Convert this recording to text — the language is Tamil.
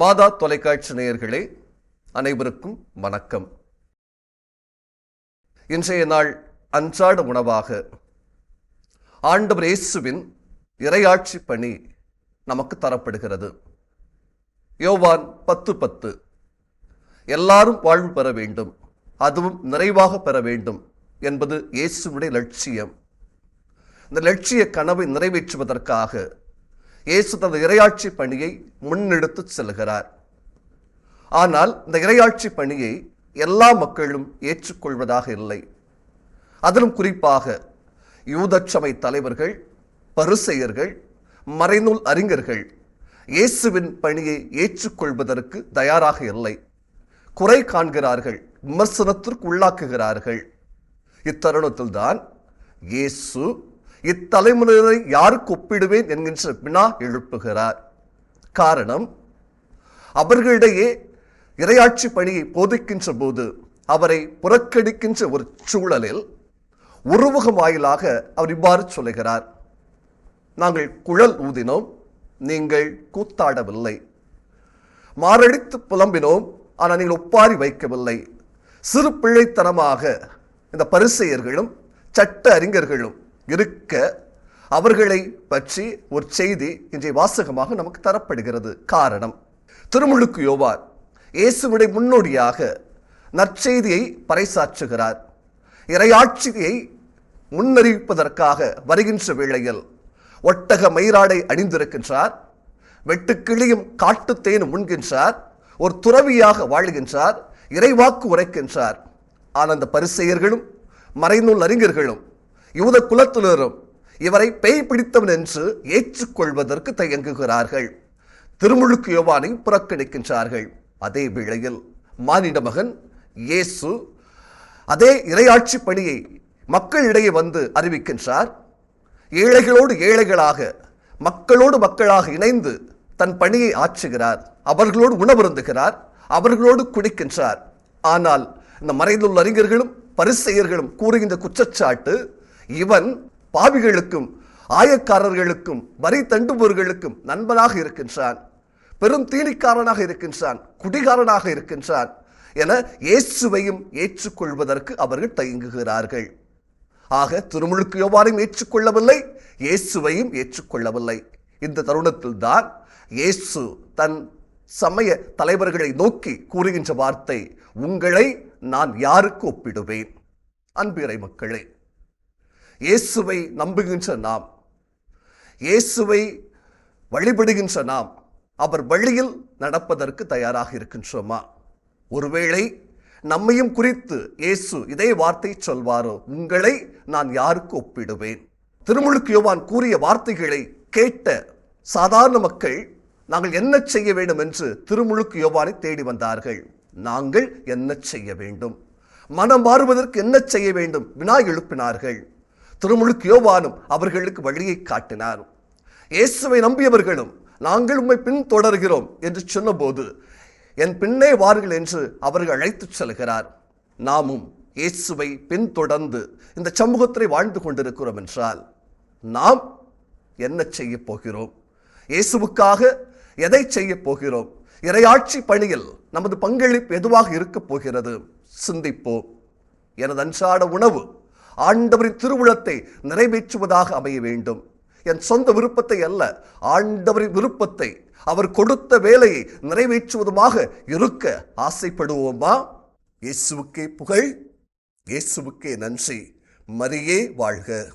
மாதா தொலைக்காட்சி நேயர்களே அனைவருக்கும் வணக்கம். இன்றைய நாள் அன்றாட உணவாக ஆண்டவர் இயேசுவின் இறையாட்சி பணி நமக்கு தரப்படுகிறது. யோவான் பத்து பத்து. எல்லாரும் வாழ்வு பெற வேண்டும் அதுவும் நிறைவாக பெற வேண்டும் என்பது இயேசுவுடைய லட்சியம். இந்த லட்சிய கனவை நிறைவேற்றுவதற்காக இயேசு தனது இறையாட்சி பணியை முன்னெடுத்து செல்கிறார். ஆனால் இந்த இறையாட்சி பணியை எல்லா மக்களும் ஏற்றுக்கொள்வதாக இல்லை. அதிலும் குறிப்பாக யூதச்சபை தலைவர்கள் பரிசெயர்கள் மறைநூல் அறிஞர்கள் இயேசுவின் பணியை ஏற்றுக்கொள்வதற்கு தயாராக இல்லை. குறை காண்கிறார்கள் விமர்சனத்திற்கு உள்ளாக்குகிறார்கள் இத்தருணத்தில்தான் இயேசு இத்தலைமுறையினரை யாருக்கு ஒப்பிடுவேன் என்கின்ற வினா எழுப்புகிறார். காரணம் அவர்களிடையே இரையாட்சி பணியை போதிக்கின்ற போது அவரை புறக்கணிக்கின்ற ஒரு சூழலில் உருவகம் வாயிலாக அவர் இவ்வாறு சொல்லுகிறார். நாங்கள் குழல் ஊதினோம் நீங்கள் கூத்தாடவில்லை. மாரடித்து புலம்பினோம் ஆனால் நீங்கள் ஒப்பாரி வைக்கவில்லை. சிறு பிள்ளைத்தனமாக இந்த பரிசெயர்களும் சட்ட அறிஞர்களும் இருக்க அவர்களை பற்றி ஒரு செய்தி இன்றைய வாசகமாக நமக்கு தரப்படுகிறது. காரணம் திருமுழுக்கு யோவார் இயேசுவிடைய முன்னோடியாக நற்செய்தியை பறைசாற்றுகிறார். இறையாட்சியை முன்னறிவிப்பதற்காக வருகின்ற வேளையில் ஒட்டக மயிராடை அணிந்திருக்கின்றார். வெட்டுக்கிளியும் காட்டுத்தேனும் உண்கின்றார். ஒரு துறவியாக வாழ்கின்றார். இறைவாக்கு உரைக்கின்றார். ஆனால் அந்த பரிசெயர்களும் மறைநூல் அறிஞர்களும் யூத குலத்தினரும் இவரை பேய் பிடித்தவன் என்று ஏற்றுக்கொள்வதற்கு தயங்குகிறார்கள். திருமுழுக்கு யோவானை புறக்கணிக்கின்றார்கள். அதே வேளையில் மானிட மகன் இயேசு அதே இறையாட்சி பணியை மக்களிடையே வந்து அறிவிக்கின்றார். ஏழைகளோடு ஏழைகளாக மக்களோடு மக்களாக இணைந்து தன் பணியை ஆற்றுகிறார். அவர்களோடு உணவருந்துகிறார் அவர்களோடு குடிக்கின்றார். ஆனால் இந்த மறைந்துள்ள அறிஞர்களும் பரிசெயர்களும் கூறுகின்ற குற்றச்சாட்டு இவன் பாவிகளுக்கும் ஆயக்காரர்களுக்கும் வரி தண்டுபவர்களுக்கும் நண்பனாக இருக்கின்றான். பெரும் தீனிக்காரனாக இருக்கின்றான் குடிகாரனாக இருக்கின்றான் என இயேசுவையும் ஏற்றுக்கொள்வதற்கு அவர்கள் தயங்குகிறார்கள். ஆக திருமுழுக்கு யோவானையும் ஏற்றுக்கொள்ளவில்லை இயேசுவையும் ஏற்றுக்கொள்ளவில்லை. இந்த தருணத்தில் தான் இயேசு தன் சமய தலைவர்களை நோக்கி கூறுகின்ற வார்த்தை உங்களை நான் யாருக்கு ஒப்பிடுவேன்? அன்பிறை மக்களே இயேசுவை நம்புகின்ற நாம். இயேசுவை வழிபடுகின்ற நாம். அவர் வழியில் நடப்பதற்கு தயாராக இருக்கின்றோமா? ஒருவேளை நம்மையும் குறித்து இயேசு இதே வார்த்தை சொல்வாரோ? உங்களை நான் யாருக்கு ஒப்பிடுவேன்? திருமுழுக்கு யோவான் கூறிய வார்த்தைகளை கேட்ட சாதாரண மக்கள் நாங்கள் என்ன செய்ய வேண்டும்? என்று திருமுழுக்கு யோவானை தேடி வந்தார்கள். நாங்கள் என்ன செய்ய வேண்டும்? மனம் மாறுவதற்கு என்ன செய்ய வேண்டும்? வினா எழுப்பினார்கள். திருமுழுக்கு யோவானும் அவர்களுக்கு வழியை காட்டினார். இயேசுவை நம்பியவர்களும் நாங்கள் உண்மை பின்தொடர்கிறோம் என்று சொன்னபோது என் பின்னே வாருங்கள் என்று அவர்கள் அழைத்துச் செல்கிறார். நாமும் இயேசுவை பின்தொடர்ந்து இந்த சமூகத்தில் வாழ்ந்து கொண்டிருக்கிறோம் என்றால் நாம் என்ன செய்ய போகிறோம்? இயேசுவுக்காக எதை செய்ய போகிறோம்? இறையாட்சி பணியில் நமது பங்களிப்பு எதுவாக இருக்கப் போகிறது? சிந்திப்போம். எனது அன்றாட உணவு ஆண்டவரின் திருவுளத்தை நிறைவேற்றுவதாக அமைய வேண்டும். என் சொந்த விருப்பத்தை அல்ல ஆண்டவரின் விருப்பத்தை அவர் கொடுத்த வேலையை நிறைவேற்றுவதுமாக இருக்க ஆசைப்படுவோமா? இயேசுவுக்கே புகழ் இயேசுவுக்கே நன்றி. மரியே வாழ்க.